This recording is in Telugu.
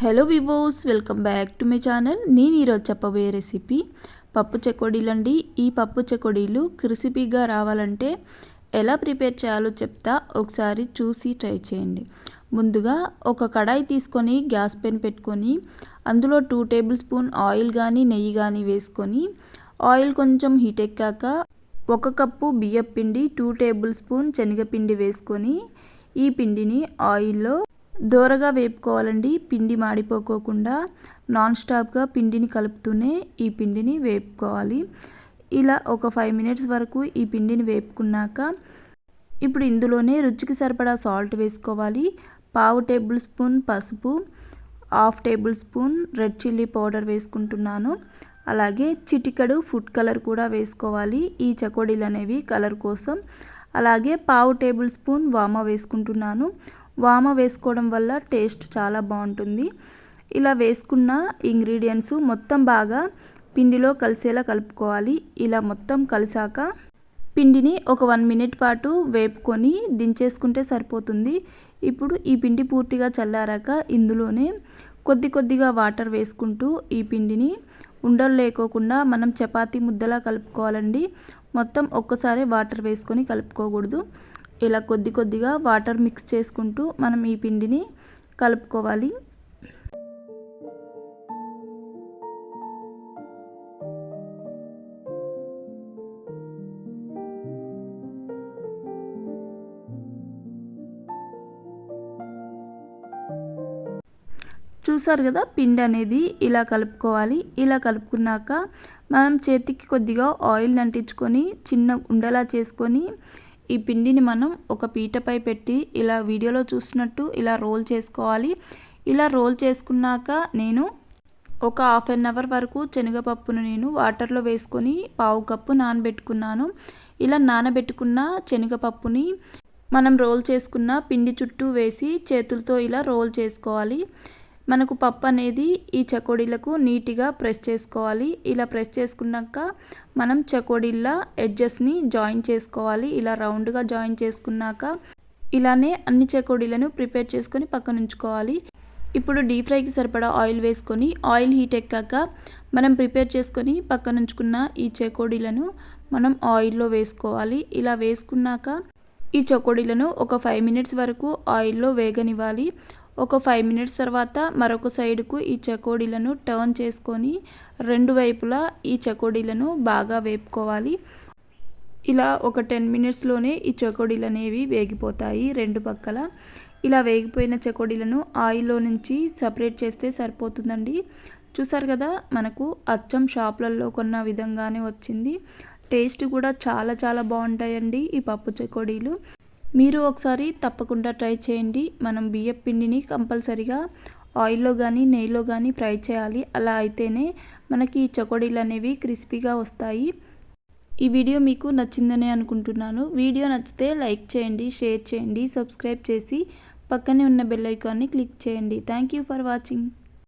Hello వివోస్ welcome back to my channel నేను ఈరోజు చెప్పబోయే రెసిపీ పప్పు చెకోడీలండి ఈ పప్పు చెకోడీలు క్రిసిపీగా రావాలంటే ఎలా ప్రిపేర్ చేయాలో చెప్తా. ఒకసారి చూసి ట్రై చేయండి. ముందుగా ఒక కడాయి తీసుకొని గ్యాస్ పెన్ పెట్టుకొని అందులో టూ టేబుల్ స్పూన్ ఆయిల్ కానీ నెయ్యి కానీ వేసుకొని ఆయిల్ కొంచెం హీట్ ఎక్కాక ఒక కప్పు బియ్యపిండి టూ టేబుల్ స్పూన్ శనగపిండి వేసుకొని ఈ పిండిని ఆయిల్లో దోరగా వేపుకోవాలండి. పిండి మాడిపోకోకుండా నాన్ స్టాప్గా పిండిని కలుపుతూనే ఈ పిండిని వేపుకోవాలి. ఇలా ఒక ఫైవ్ మినిట్స్ వరకు ఈ పిండిని వేపుకున్నాక ఇప్పుడు ఇందులోనే రుచికి సరిపడా సాల్ట్ వేసుకోవాలి. పావు టేబుల్ స్పూన్ పసుపు half tablespoon red chilli powder వేసుకుంటున్నాను. అలాగే చిటికడు ఫుడ్ కలర్ కూడా వేసుకోవాలి. ఈ చకోడీలు అనేవి కలర్ కోసం. అలాగే పావు టేబుల్ స్పూన్ వామ వేసుకుంటున్నాను. వామ వేసుకోవడం వల్ల టేస్ట్ చాలా బాగుంటుంది. ఇలా వేసుకున్న ఇంగ్రీడియంట్స్ మొత్తం బాగా పిండిలో కలిసేలా కలుపుకోవాలి. ఇలా మొత్తం కలిసాక పిండిని ఒక వన్ మినిట్ పాటు వేపుకొని దించేసుకుంటే సరిపోతుంది. ఇప్పుడు ఈ పిండి పూర్తిగా చల్లారాక ఇందులోనే కొద్ది కొద్దిగా వాటర్ వేసుకుంటూ ఈ పిండిని ఉండలు లేకోకుండా మనం చపాతీ ముద్దలా కలుపుకోవాలండి. మొత్తం ఒక్కసారి వాటర్ వేసుకొని కలుపుకోకూడదు. ఇలా కొద్ది కొద్దిగా వాటర్ మిక్స్ చేసుకుంటూ మనం ఈ పిండిని కలుపుకోవాలి. చూసారు కదా పిండి అనేది ఇలా కలుపుకోవాలి. ఇలా కలుపుకున్నాక మనం చేతికి కొద్దిగా ఆయిల్ అంటించుకొని చిన్న ఉండలా చేసుకొని ఈ పిండిని మనం ఒక పీటపై పెట్టి ఇలా వీడియోలో చూసినట్టు ఇలా రోల్ చేసుకోవాలి. ఇలా రోల్ చేసుకున్నాక నేను ఒక హాఫ్ అన్ అవర్ వరకు శనగపప్పును నేను వాటర్లో వేసుకొని పావు కప్పు నానబెట్టుకున్నాను. ఇలా నానబెట్టుకున్న శనగపప్పుని మనం రోల్ చేసుకున్న పిండి చుట్టూ వేసి చేతులతో ఇలా రోల్ చేసుకోవాలి. మనకు పప్పు అనేది ఈ చకోడీలకు నీట్గా ప్రెస్ చేసుకోవాలి. ఇలా ప్రెస్ చేసుకున్నాక మనం చకోడీల ఎడ్జెస్ని జాయిన్ చేసుకోవాలి. ఇలా రౌండ్గా జాయిన్ చేసుకున్నాక ఇలానే అన్ని చకోడీలను ప్రిపేర్ చేసుకొని పక్కన ఉంచుకోవాలి. ఇప్పుడు డీప్ ఫ్రైకి సరిపడా ఆయిల్ వేసుకొని ఆయిల్ హీట్ ఎక్కాక మనం ప్రిపేర్ చేసుకొని పక్కన ఉంచుకున్న ఈ చకోడీలను మనం ఆయిల్లో వేసుకోవాలి. ఇలా వేసుకున్నాక ఈ చకోడీలను ఒక ఫైవ్ మినిట్స్ వరకు ఆయిల్లో వేగనివ్వాలి. ఒక ఫైవ్ మినిట్స్ తర్వాత మరొక సైడుకు ఈ చకోడీలను టర్న్ చేసుకొని రెండు వైపులా ఈ చకోడీలను బాగా వేపుకోవాలి. ఇలా ఒక టెన్ మినిట్స్లోనే ఈ చకోడీలు అనేవి వేగిపోతాయి రెండు పక్కల. ఇలా వేగిపోయిన చకోడీలను ఆయిల్లో నుంచి సపరేట్ చేస్తే సరిపోతుందండి. చూసారు కదా మనకు అచ్చం షాప్లలో కొన్న విధంగానే వచ్చింది. టేస్ట్ కూడా చాలా చాలా బాగుంటాయండి ఈ పప్పు చకోడీలు. మీరు ఒకసారి తప్పకుండా ట్రై చేయండి. మనం బియ్యం పిండిని కంపల్సరిగా ఆయిల్లో కానీ నెయ్యిలో కానీ ఫ్రై చేయాలి. అలా అయితేనే మనకి చకోడీలు అనేవి క్రిస్పీగా వస్తాయి. ఈ వీడియో మీకు నచ్చిందని అనుకుంటున్నాను. వీడియో నచ్చితే లైక్ చేయండి షేర్ చేయండి సబ్స్క్రైబ్ చేసి పక్కనే ఉన్న బెల్ ఐకాన్ని క్లిక్ చేయండి. Thank you for watching.